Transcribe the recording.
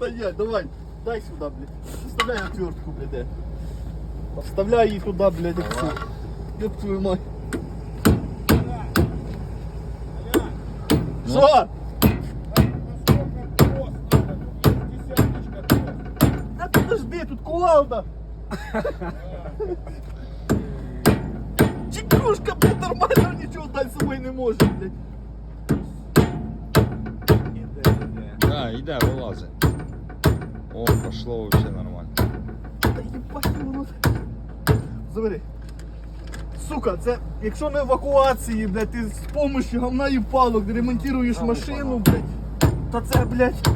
стоять, давай. Дай сюда, блядь. Вставляй отвертку, блядь. Вставляй її туди, блядь, як це. Ёб твою мать. Що? Да подожди, тут кувалда. Чекушка, блядь, нормально нічого дати з собою не може, блядь. Да, йде, вилазить. О, пошло вообще нормально. Та їбать воно. Забери. Сука, це якщо на евакуації, блядь, ти з помощью говна і палок ремонтуєш машину, блядь, то це, блядь,